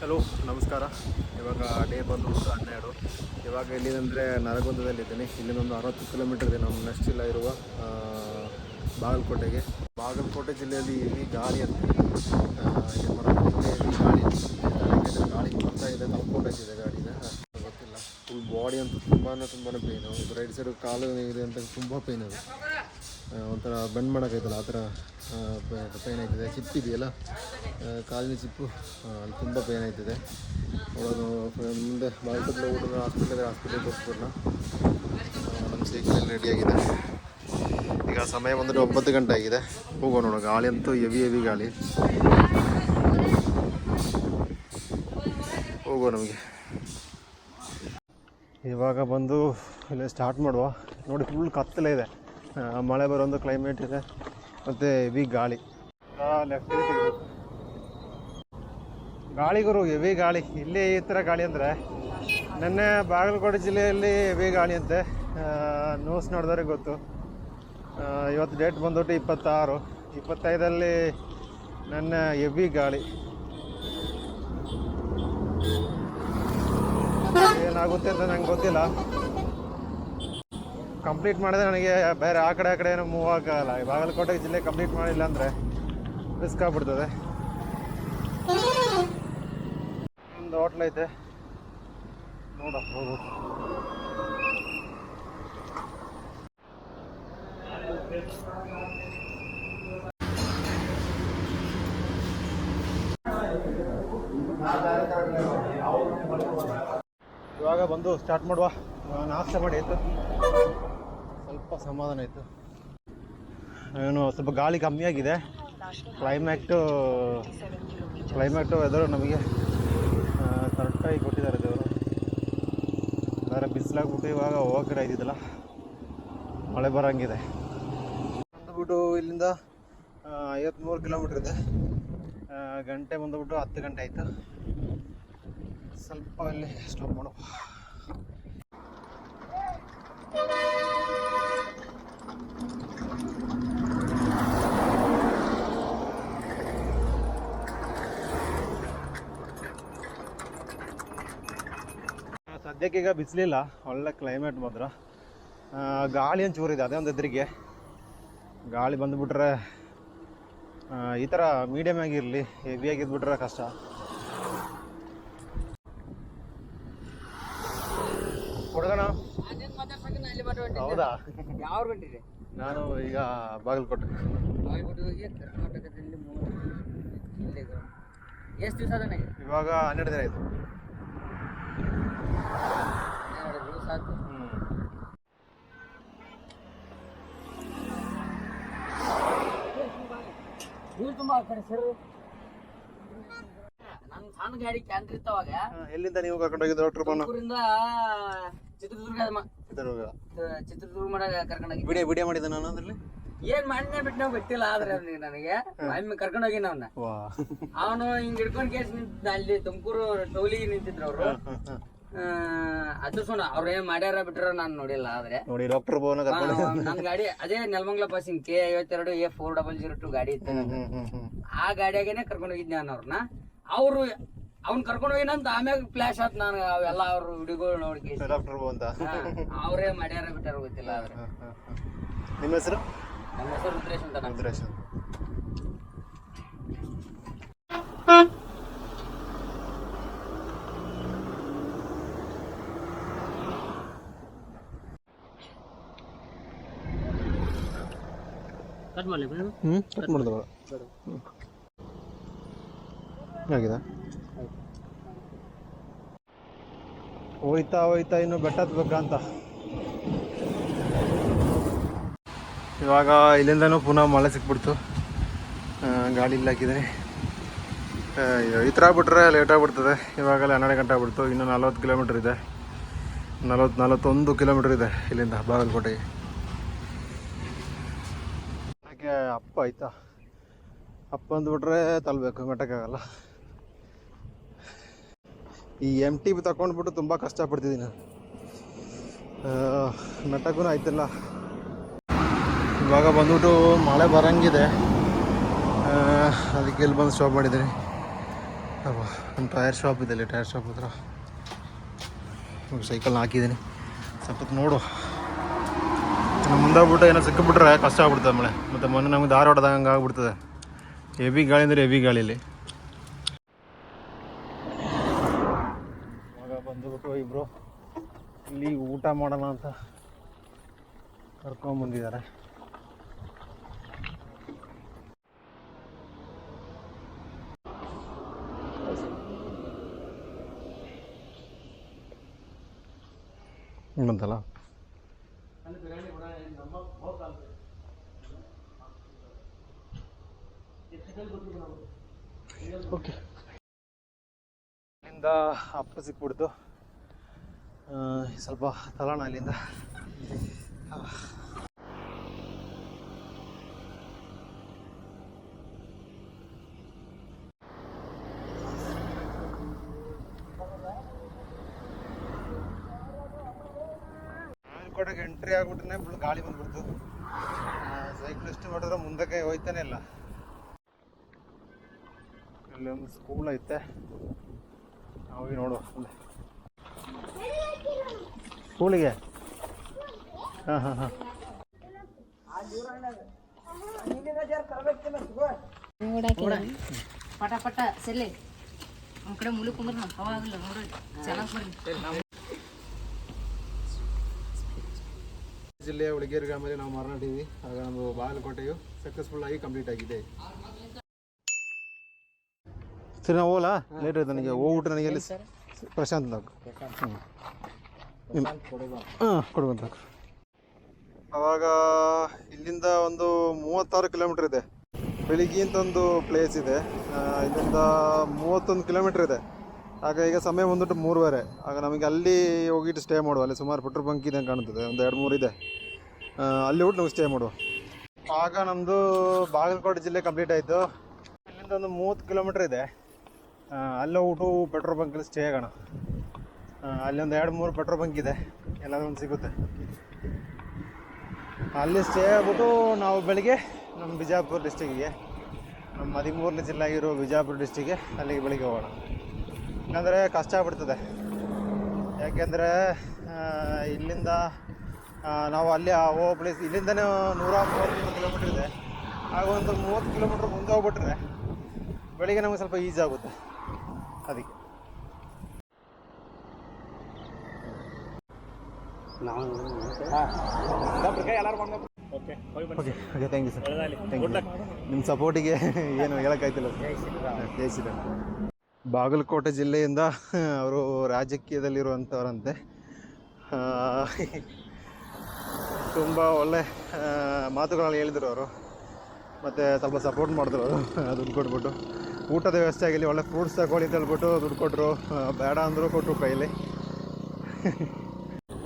Hello, ನಮಸ್ಕಾರ. ಇವಾಗ day ಬಂದು ಹನ್ನೆರಡು. ಇವಾಗ ನರಗುಂದದಲ್ಲಿದ್ದೀನಿ. ಇಲ್ಲಿಂದ ಒಂದು ಅರವತ್ತು ಕಿಲೋಮೀಟರ್ ಇದೆ ನಮ್ಮ ನೆಕ್ಸ್ಟ್ ಇಲ್ಲ ಇರುವ ಬಾಗಲಕೋಟೆಗೆ. ಬಾಗಲಕೋಟೆ ಜಿಲ್ಲೆಯಲ್ಲಿ ಇಲ್ಲಿ ಗಾಳಿ ಅಂತ ಏನು ಗಾಳಿ ಗಾಳಿ ಬರ್ತಾ ಇದೆ ಇದೆ ಗಾಡಿನ ಗೊತ್ತಿಲ್ಲ. ಫುಲ್ ಬಾಡಿ ಅಂತೂ ತುಂಬಾ ತುಂಬಾ ಪೇನು ರೈಟ್ ಸೈಡ್ ಕಾಲು ಇದೆ ಅಂತ ತುಂಬ ಪೇನ್ ಅದು ಒಂಥರ ಬೆಂಡ್ ಮಾಡೋಕ್ಕಾಯ್ತಲ್ಲ, ಆ ಥರ ಪೇನ್ ಆಯ್ತದೆ ಚಿಪ್ಪಿದೆಯಲ್ಲ ಕಾಲಿನ ಚಿಪ್ಪು ಅಲ್ಲಿ ತುಂಬ ಪೇನ್ ಆಯ್ತದೆ ಅವಳು ಮುಂದೆ ಬಾಲ್ಕಟ್ಲೆ ಊಟದ ಹಾಸ್ಪಿಟ್ಲಿಗೆ ಹಾಸ್ಪಿಟ್ಲಿಗೆ ತೋರಿಸ್ಬಿಡ್ನ ನಮ್ಮ ಸೈಕಲ್ ರೆಡಿಯಾಗಿದೆ ಈಗ ಸಮಯ ಬಂದರೆ ಒಂಬತ್ತು ಗಂಟೆ ಆಗಿದೆ. ಹೋಗೋಣ ನೋಡೋ, ಗಾಳಿ ಅಂತೂ ಎವಿ ಎವಿ ಗಾಳಿ. ಹೋಗೋ ನಮಗೆ. ಇವಾಗ ಬಂದು ಇಲ್ಲಿ ಸ್ಟಾರ್ಟ್ ಮಾಡುವ. ನೋಡಿ ಫುಲ್ ಕತ್ತಲೇ ಇದೆ. ಮಳೆ ಬರೋ ಕ್ಲೈಮೇಟ್ ಇದೆ. ಮತ್ತು ಹೆವಿ ಗಾಳಿ. ಗಾಳಿ ಗುರು ಹೆವಿ ಗಾಳಿ. ಇಲ್ಲಿ ಈ ಥರ ಗಾಳಿ ಅಂದರೆ, ನಿನ್ನೆ ಬಾಗಲಕೋಟೆ ಜಿಲ್ಲೆಯಲ್ಲಿ ಹೆವಿ ಗಾಳಿ ಅಂತೆ. ನ್ಯೂಸ್ ನೋಡಿದವ್ರಿಗೆ ಗೊತ್ತು. ಇವತ್ತು ಡೇಟ್ ಬಂದ್ಬಿಟ್ಟು ಇಪ್ಪತ್ತಾರು. ಇಪ್ಪತ್ತೈದಲ್ಲಿ ನನ್ನ ಹೆವಿ ಗಾಳಿ. ಏನಾಗುತ್ತೆ ಅಂತ ನಂಗೆ ಗೊತ್ತಿಲ್ಲ. ಕಂಪ್ಲೀಟ್ ಮಾಡಿದ್ರೆ ನನಗೆ ಬೇರೆ ಆ ಕಡೆ ಆ ಕಡೆ ಏನೂ ಮೂವ್ ಆಗೋಲ್ಲ. ಈ ಬಾಗಲಕೋಟೆ ಜಿಲ್ಲೆ ಕಂಪ್ಲೀಟ್ ಮಾಡಿಲ್ಲ ಅಂದರೆ ರಿಸ್ಕ್ ಆಗ್ಬಿಡ್ತದೆ. ಒಂದು ಹೋಟ್ಲ್ ಐತೆ. ನೋಡ ಇವಾಗ ಬಂದು ಸ್ಟಾರ್ಟ್ ಮಾಡುವ. ನಾಷ್ಟ ಮಾಡಿ ಆಯಿತು. ಸ್ವಲ್ಪ ಸಮಾಧಾನ ಆಯಿತು. ಏನು, ಸ್ವಲ್ಪ ಗಾಳಿ ಕಮ್ಮಿ ಆಗಿದೆ. ಕ್ಲೈಮ್ಯಾಕ್ಟು ಕ್ಲೈಮ್ಯಾಕ್ಟು ವೆದರು ನಮಗೆ ಕರೆಕ್ಟಾಗಿ ಕೊಟ್ಟಿದ್ದಾರೆ ದೇವರು. ಬೇರೆ ಬಿಸಿಲಾಗ್ಬಿಟ್ಟು ಇವಾಗ ಹೋಗಕ್ಕೆ ಇದ್ದಿದ್ದಲ್ಲ, ಮಳೆ ಬರೋಂಗಿದೆ. ಬಂದುಬಿಟ್ಟು ಇಲ್ಲಿಂದ ಐವತ್ತ್ಮೂರು ಕಿಲೋಮೀಟ್ರ್ ಇದೆ. ಗಂಟೆ ಬಂದುಬಿಟ್ಟು ಹತ್ತು ಗಂಟೆ ಆಯಿತು. ಸ್ವಲ್ಪ ಅಲ್ಲಿ ಸ್ಟಾಪ್ ಮಾಡು. ಈಗ ಬಿಸಿಲಿಲ್ಲ, ಒಳ್ಳೆ ಕ್ಲೈಮೇಟ್ ಮಾತ್ರ. ಗಾಳಿ ಒಂಚೂರಿದೆ ಚೂರಿದೆ ಅದೇ ಒಂದು ಎದುರಿಗೆ. ಗಾಳಿ ಬಂದುಬಿಟ್ರೆ ಈ ಥರ ಮೀಡಿಯಮ್ ಆಗಿರಲಿ ಹೆವಿಯಾಗಿದ್ಬಿಟ್ರೆ ಕಷ್ಟ. ಹೌದಾ? ಯಾವ ಗಂಟಿದೆ ನಾನು ಈಗ ಬಾಗಲಕೋಟೆ. ಬಾಗಲಕೋಟೆ ಕರ್ನಾಟಕದಲ್ಲಿ ಎಷ್ಟು ದಿವಸ ಅದನ್ನ ಇವಾಗ ಹನ್ನೆರಡು ದಿನ ಆಯಿತು. ಎರಡು ದಿವಸ ಆಯ್ತು. ನೀರು ತುಂಬ ಕಡೆ ಸರ್. ನನ್ನ ಸಣ್ಣ ಗಾಡಿ ಕ್ಯಾನ್ರಿ ಇತ್ತವಾಗ ಎಲ್ಲಿಂದ ನೀವು ಕರ್ಕೊಂಡು ಹೋಗಿದ್ದು ಡಾಕ್ಟರ್ ಚಿತ್ರದುರ್ಗ ಚಿತ್ರದುರ್ಗ. ಚಿತ್ರದುರ್ಗ ಮಾಡಾಗ ಕರ್ಕೊಂಡೋಗಿ. ವಿಡಿಯೋ ವಿಡಿಯೋ ಮಾಡಿದ ನಾನು ಅದ್ರಲ್ಲಿ? ಏನ್ ಮಾಡ್ನೆ ಬಿಟ್ಟು ನಾವು ಗೊತ್ತಿಲ್ಲ ಆದ್ರೆ ಅವ್ನಿಗೆ ನನಗೆ. ಒಮ್ಮೆ ಕರ್ಕೊಂಡು ಹೋಗಿನ ಅವನ್ನ ಅವನು ಹಿಂಗ್ ಹಿಡ್ಕೊಂಡ್ ಕೇಸ್ ನಿಂತಿದ್ದ ಅಲ್ಲಿ ತುಮಕೂರು ಟೋಲಿಗೆ ನಿಂತಿದ್ರು ಅವರು. ಅದು ಸುಣ ಅವ್ರು ಏನ್ ಮಾಡ್ಯಾರ ಬಿಟ್ರ ನಾನು ನೋಡಿಲ್ಲ ಆದ್ರೆ. ನೋಡಿ ಡಾಕ್ಟರ್ ಭವನ ನನ್ ಗಾಡಿ ಅದೇ ನೆಲಮಂಗ್ಲ ಪಾಸಿಂಗ್ ಕೆ ಐವತ್ತೆರಡು A four double zero two ಗಾಡಿ ಇತ್ತು ಆ ಗಾಡಿಯಾಗೇನೆ ಕರ್ಕೊಂಡು ಹೋಗಿದ್ದೆ ನಾನು ಅವ್ರನ್ನ ಅವ್ರು ಅವ್ನ್ ಕರ್ಕೊಂಡು ಹೋಗಿನಂತ ಆಮ್ಯಾಗ ಫ್ಲಾಶ್ ಆತ್ ನಾನು ಅವೆಲ್ಲ ಅವ್ರ ವಿಡಿಯೋಗಳು ನೋಡಿ ಅಂತ. ಅವರೇ ಮಾಡ್ಯಾರ ಬಿಟ್ಟಾರ ಗೊತ್ತಿಲ್ಲ ಆದ್ರೆ. ನಿಮ್ಮ ಹೆಸರು? ನಮ್ಮ ಹೆಸರು ರುದ್ರೇಶ್ ಅಂತ ರುದ್ರೇಶ್ ಕಟ್ ಮಾಡಲಿ ಹ್ಞೂ ಕಟ್ ಮಾಡಿದ ಆಗಿದೆ ಹೋಯ್ತಾ ಹೋಯ್ತಾ ಇನ್ನು ಬೆಟ್ಟ ಹತ್ಬೇಕಂತ ಇವಾಗ ಇಲ್ಲಿಂದನೂ ಪುನಃ ಮಳೆ ಸಿಕ್ಬಿಡ್ತು. ಗಾಡಿ ಇಲ್ಲಿ ಹಾಕಿದ್ದೀನಿ ಈ ಥರ ಆಗ್ಬಿಟ್ರೆ ಲೇಟ್ ಆಗ್ಬಿಡ್ತದೆ. ಇವಾಗಲೇ ಹನ್ನೆರಡು ಗಂಟೆ ಆಗ್ಬಿಡ್ತು. ಇನ್ನು ನಲ್ವತ್ತು ಕಿಲೋಮೀಟ್ರ್ ಇದೆ. ನಲ್ವತ್ತು ನಲ್ವತ್ತೊಂದು ಕಿಲೋಮೀಟ್ರ್ ಇದೆ ಇಲ್ಲಿಂದ ಬಾಗಲಕೋಟೆಗೆ. ಅಪ್ಪ ಆಯ್ತಾ. ಅಪ್ಪ ಅಂದ್ಬಿಟ್ರೆ ತಲ್ಬೇಕು, ಮೆಟ್ಟಕ್ಕಾಗಲ್ಲ. ಈ ಎಂ ಟಿ ಬಿ ತಗೊಂಡ್ಬಿಟ್ಟು ತುಂಬ ಕಷ್ಟಪಡ್ತಿದ್ದೀನಿ. ನಟಗೂ ಆಯ್ತಿಲ್ಲ. ಇವಾಗ ಬಂದ್ಬಿಟ್ಟು ಮಳೆ ಬರಂಗಿದೆ. ಅದಕ್ಕೆ ಇಲ್ಲಿ ಬಂದು ಸ್ಟಾಪ್ ಮಾಡಿದ್ದೀನಿ. ಒಂದು ಟೈರ್ ಶಾಪ್ ಇದೆ ಇಲ್ಲಿ ಟೈರ್ ಶಾಪ್ ಹತ್ರ. ಸೈಕಲ್ ಹಾಕಿದ್ದೀನಿ. ಸ್ವಲ್ಪ ನೋಡು. ಮುಂದಾಗ್ಬಿಟ್ಟು ಏನೋ ಸಿಕ್ಕಿಬಿಟ್ರೆ ಕಷ್ಟ ಆಗ್ಬಿಡ್ತದೆ ಮಳೆ. ಮತ್ತು ಮೊನ್ನೆ ನಮಗೆ ದಾರ ಹೊಡೆದಂಗೆ ಆಗ್ಬಿಡ್ತದೆ ಹೆವಿ ಗಾಳಿ ಅಂದರೆ ಹೆವಿ ಗಾಳಿಲಿ ಮಗ ಬಂದುಬಿಟ್ಟು ಇಬ್ಬರು ಇಲ್ಲಿ ಊಟ ಮಾಡೋಣ ಅಂತ ಕರ್ಕೊಂಬಂದಿದ್ದಾರೆ ಬಂತಲ್ಲ ಓಕೆ ಅಲ್ಲಿಂದ ಅಪ್ಪ ಸಿಕ್ಬಿಡ್ತು. ಸ್ವಲ್ಪ ತಗೋಣ ಅಲ್ಲಿಂದ. ಕೋಟೆಗೆ ಎಂಟ್ರಿ ಆಗ್ಬಿಟ್ರೆ ಫುಲ್ ಗಾಳಿ ಬಂದ್ಬಿಡ್ತು. ಸೈಕ್ಲಿಸ್ಟ್ ಮಾಡಿದ್ರೆ ಮುಂದಕ್ಕೆ ಹೋಯ್ತಾನೆ ಇಲ್ಲ. ಅಲ್ಲಿ ಒಂದು ಸ್ಕೂಲ್ ಐತೆ. ಹೋಗಿ ನೋಡುವ ಸ್ಕೂಲಿಗೆ. ಹಾಂ ಹಾಂ ಹಾಂ. ಪಟ ಪಟ ಸೆಲ್ಲೆ. ನಮ್ಮ ಕಡೆ ನಮ್ಮ ಹವಾ ಆಗಲ್ಲ ನೋಡ್ರಿ. ಚೆನ್ನಾಗಿ ಬರ್ರಿ ಜಿಲ್ಲೆಯ ಉಳಿಗೇರಿ ಗ್ರಾಮದಲ್ಲಿ ನಾವು ಮಾತನಾಡಿದ್ವಿ ಆಗ ನಮ್ಮ ಬಾಗಲಕೋಟೆಯು ಸಕ್ಸಸ್ಫುಲ್ ಆಗಿ ಕಂಪ್ಲೀಟ್ ಆಗಿದೆ. ಸರಿ ನಾವು ಹೋಗಲ್ಲ ಲೇಟ್ ಆಯ್ತು ನನಗೆ. ಹೋಗ್ಬಿಟ್ಟು ನನಗೆ ಎಲ್ಲಿ ಪ್ರಶಾಂತ್ ನಾವು ಹ್ಞೂ ಅವಾಗ ಇಲ್ಲಿಂದ ಒಂದು ಮೂವತ್ತಾರು ಕಿಲೋಮೀಟರ್ ಇದೆ. ಬೆಳಿಗ್ಗೆ ಒಂದು ಪ್ಲೇಸ್ ಇದೆ. ಇಲ್ಲಿಂದ ಮೂವತ್ತೊಂದು ಕಿಲೋಮೀಟರ್ ಇದೆ. ಆಗ ಈಗ ಸಮಯ ಬಂದ್ಬಿಟ್ಟು ಮೂರುವರೆ. ಆಗ ನಮಗೆ ಅಲ್ಲಿ ಹೋಗಿಟ್ಟು ಸ್ಟೇ ಮಾಡುವ. ಅಲ್ಲಿ ಸುಮಾರು ಪೆಟ್ರೋಲ್ ಬಂಕ್ ಇದೆ ಕಾಣ್ತದೆ. ಒಂದು ಎರಡು ಮೂರು ಇದೆ. ಅಲ್ಲಿ ಹೋಗಿ ನಮಗೆ ಸ್ಟೇ ಮಾಡುವ. ಆಗ ನಮ್ಮದು ಬಾಗಲಕೋಟೆ ಜಿಲ್ಲೆ ಕಂಪ್ಲೀಟ್ ಆಯಿತು. ಇಲ್ಲಿಂದ ಒಂದು ಮೂವತ್ತು ಕಿಲೋಮೀಟ್ರ್ ಇದೆ. ಅಲ್ಲೇ ಊಟ ಪೆಟ್ರೋಲ್ ಬಂಕಲ್ಲಿ ಸ್ಟೇ ಆಗೋಣ. ಅಲ್ಲಿ ಒಂದು ಎರಡು ಮೂರು ಪೆಟ್ರೋಲ್ ಬಂಕ್ ಇದೆ. ಎಲ್ಲಾದ್ರೂ ಒಂದು ಸಿಗುತ್ತೆ. ಅಲ್ಲಿ ಸ್ಟೇ ಆಗ್ಬಿಟ್ಟು ನಾವು ಬೆಳಿಗ್ಗೆ ನಮ್ಮ ಬಿಜಾಪುರ ಡಿಸ್ಟಿಕ್ಕಿಗೆ ನಮ್ಮ ಹದಿಮೂರನೇ ಜಿಲ್ಲೆ ಆಗಿರೋ ಬಿಜಾಪುರ ಡಿಸ್ಟಿಕ್ಗೆ ಅಲ್ಲಿಗೆ ಬೆಳಿಗ್ಗೆ ಹೋಗೋಣ. ಇಲ್ಲಾಂದರೆ ಕಷ್ಟ ಆಗ್ಬಿಡ್ತದೆ. ಯಾಕೆಂದರೆ ಇಲ್ಲಿಂದ ನಾವು ಅಲ್ಲಿ ಆ ಹೋಗೋ ಪ್ಲೇಸ್ ಇಲ್ಲಿಂದನೇ ನೂರ ಮೂವತ್ತು ಕಿಲೋಮೀಟ್ರ್ ಇದೆ. ಆಗ ಒಂದು ಮೂವತ್ತು ಕಿಲೋಮೀಟ್ರ್ ಮುಂದೆ ಹೋಗ್ಬಿಟ್ರೆ ಬೆಳಿಗ್ಗೆ ನಮಗೆ ಸ್ವಲ್ಪ ಈಸಿ ಆಗುತ್ತೆ. ಅದಕ್ಕೆ. Okay okay thank you sir thank you ನಿಮ್ಮ ಸಪೋರ್ಟಿಗೆ ಏನು ಹೇಳೋಕ್ಕಾಯ್ತಿಲ್ಲ ಜೈ ಶ್ರೀರಾಮ್. ಬಾಗಲಕೋಟೆ ಜಿಲ್ಲೆಯಿಂದ ಅವರು ರಾಜಕೀಯದಲ್ಲಿರುವಂಥವ್ರಂತೆ ತುಂಬ ಒಳ್ಳೆ ಮಾತುಗಳಲ್ಲಿ ಮಾತುಗಳನ್ನು ಹೇಳಿದರು ಅವರು. ಮತ್ತು ಸ್ವಲ್ಪ ಸಪೋರ್ಟ್ ಮಾಡಿದ್ರು ಅವರು. ದುಡ್ಡು ಕೊಟ್ಬಿಟ್ಟು. ಊಟದ ವ್ಯವಸ್ಥೆ ಆಗಿಲ್ಲ ಒಳ್ಳೆ ಫ್ರೂಟ್ಸ್ ತಗೊಳ್ಳಿ ಅಂತ ಹೇಳ್ಬಿಟ್ಟು ದುಡ್ಡು ಕೊಟ್ಟರು ಬೇಡ ಅಂದರೂ ಕೊಟ್ಟರು ಕೈಲಿ.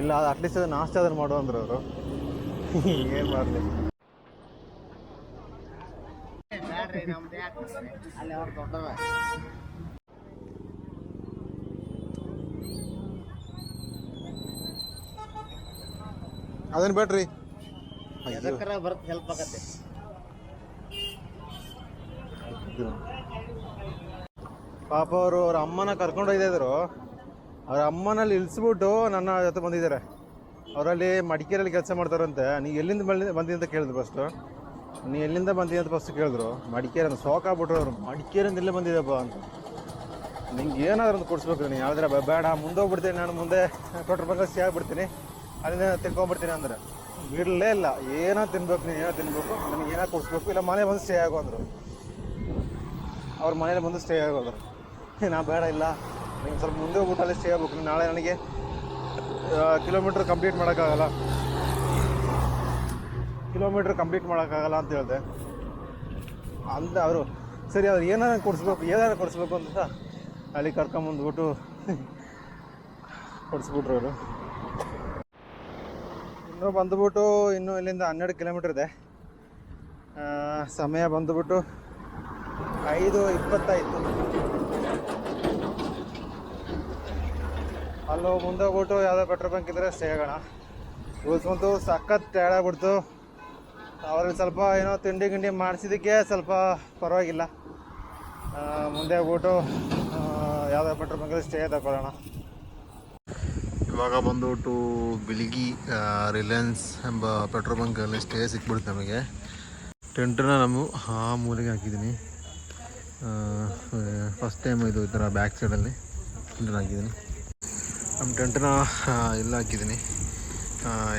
ಇಲ್ಲ ಅದು ಅಟ್ಲೀಸ್ಟ್ ಅದು ನಾಷ್ಟ ಅದನ್ನು ಮಾಡು ಅಂದ್ರೆ ಅವರು. ಏನು ಮಾಡಲಿ. ಅದನ್ನ ಬೇಡ್ರಿ. ಬರ್ತ ಹೆಲ್ಪ್ ಆಗತ್ತೆ? ಪಾಪ ಅವರು ಅವ್ರ ಅಮ್ಮನ ಕರ್ಕೊಂಡು ಹೋಗಿದ್ರು ಅವ್ರ ಅಮ್ಮನಲ್ಲಿ ಇಳಿಸ್ಬಿಟ್ಟು ನನ್ನ ಜೊತೆ ಬಂದಿದ್ದಾರೆ. ಅವರಲ್ಲಿ ಮಡಿಕೇರಿಯಲ್ಲಿ ಕೆಲಸ ಮಾಡ್ತಾರಂತೆ. ನೀ ಎಲ್ಲಿಂದ ಬಂದಿ ಬಂದಿ ಅಂತ ಕೇಳಿದ್ರು ಫಸ್ಟು ನೀ ಎಲ್ಲಿಂದ ಬಂದಿ ಅಂತ ಫಸ್ಟ್ ಕೇಳಿದ್ರು. ಮಡಿಕೇರಿ ಅಂತ ಸೋಕಾಗ್ಬಿಟ್ರು ಅವರು. ಮಡಿಕೇರಿಂದ ಇಲ್ಲೇ ಬಂದಿದ್ದಪ್ಪ ಅಂತ. ನಿಂಗೆ ಏನಾದ್ರು ಅಂತ ಕೊಡಿಸ್ಬೇಕು ನೀನು. ಯಾವ್ದಾರ ಬೇಡ ಮುಂದೆ ಹೋಗ್ಬಿಡ್ತೀನಿ ನಾನು ಮುಂದೆ. ಕೊಟ್ಟರೆ ಬಂಗ ಸ್ಟೇ ಆಗ್ಬಿಡ್ತೀನಿ. ಅಲ್ಲಿಂದ ತಿನ್ಕೊಂಡ್ಬಿಡ್ತೀನಿ ಅಂದ್ರೆ. ಬಿಡಲೇ ಇಲ್ಲ. ಏನೋ ತಿನ್ಬೇಕು, ನೀನು ಏನೋ ತಿನ್ಬೇಕು, ನನಗೆ ಏನೋ ಕೊಡಿಸ್ಬೇಕು. ಇಲ್ಲ ಮನೆ ಬಂದು ಸ್ಟೇ ಆಗು ಅಂದರು. ಅವ್ರ ಮನೇಲಿ ಬಂದು ಸ್ಟೇ ಆಗೋದ್ರು ನಾ ಬೇಡ, ಇಲ್ಲ. ನೀವು ಸ್ವಲ್ಪ ಮುಂದೆ ಹೋಗ್ಬಿಟ್ಟು ಸ್ಟೇ ಆಗ್ಬೇಕು. ನಾಳೆ ನನಗೆ ಕಿಲೋಮೀಟ್ರ್ ಕಂಪ್ಲೀಟ್ ಮಾಡೋಕ್ಕಾಗಲ್ಲ. ಕಿಲೋಮೀಟ್ರ್ ಕಂಪ್ಲೀಟ್ ಮಾಡೋಕ್ಕಾಗಲ್ಲ ಅಂತ ಹೇಳಿದೆ. ಅಂದ ಅವರು, ಸರಿ, ಅವ್ರು ಏನಾರು ಕೊಡಿಸ್ಬೇಕು ಏನಾರು ಕೊಡಿಸ್ಬೇಕು ಅಂತ ಅಲ್ಲಿ ಕರ್ಕೊಂಬಂದ್ಬಿಟ್ಟು ಕೊಡಿಸ್ಬಿಟ್ರು ಅವರು. ಇನ್ನೂ ಬಂದುಬಿಟ್ಟು, ಇನ್ನೂ ಇಲ್ಲಿಂದ ಹನ್ನೆರಡು ಕಿಲೋಮೀಟ್ರ್ ಇದೆ. ಸಮಯ ಬಂದುಬಿಟ್ಟು ಐದು ಇಪ್ಪತ್ತಾಯಿತು ಅಲ್ಲೋ ಮುಂದೆ ಹೋಗ್ಬಿಟ್ಟು ಯಾವುದೋ ಪೆಟ್ರೋಲ್ ಬಂಕ್ ಸ್ಟೇ ಆಗೋಣ ಇವತ್ತಂತೂ ಸಖತ್ ಆಗ್ಬಿಡ್ತು ಅವ್ರಿಗೆ ಸ್ವಲ್ಪ ಏನೋ ತಿಂಡಿ ಗಿಂಡಿ ಮಾಡಿಸಿದ್ದಕ್ಕೆ ಸ್ವಲ್ಪ ಪರವಾಗಿಲ್ಲ. ಮುಂದೆ ಹೋಗ್ಬಿಟ್ಟು ಯಾವುದೋ ಪೆಟ್ರೋಲ್ ಬಂಕಲ್ಲಿ ಸ್ಟೇ ತಗೊಳ್ಳೋಣ. ಇವಾಗ ಬಂದುಬಿಟ್ಟು ಬಿಳಿಗಿ ರಿಲಯನ್ಸ್ ಎಂಬ ಪೆಟ್ರೋಲ್ ಬಂಕಲ್ಲಿ ಸ್ಟೇ ಸಿಕ್ಬಿಡ್ತು ನಮಗೆ. ಟೆಂಟನ್ನ ನಾವು ಆ ಮೂಲೆಗೆ ಹಾಕಿದ್ದೀನಿ. ಫಸ್ಟ್ ಟೈಮ್ ಇದು ಈ ಥರ ಬ್ಯಾಕ್ ಸೈಡಲ್ಲಿ ಟೆಂಟನ್ನು ಹಾಕಿದ್ದೀನಿ. ನಮ್ಮ ಟೆಂಟನ್ನ ಎಲ್ಲ ಹಾಕಿದ್ದೀನಿ.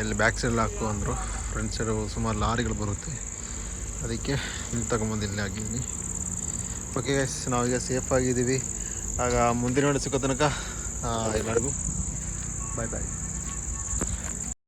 ಇಲ್ಲಿ ಬ್ಯಾಕ್ ಸೈಡಲ್ಲಿ ಹಾಕು ಅಂದರು. ಫ್ರಂಟ್ ಸೈಡ್ ಸುಮಾರು ಲಾರಿಗಳು ಬರುತ್ತೆ. ಅದಕ್ಕೆ ಇಲ್ಲಿ ತಗೊಂಬಂದು ಇಲ್ಲಿ ಹಾಕಿದ್ದೀನಿ. ಓಕೆ ಗೈಸ್ ನಾವೀಗ ಸೇಫ್ ಆಗಿದ್ದೀವಿ. ಆಗ ಮುಂದಿನ ಸಿಕ್ಕೋ ತನಕ ಎಲ್ಲರಿಗೂ ಬಾಯ್ ಬಾಯ್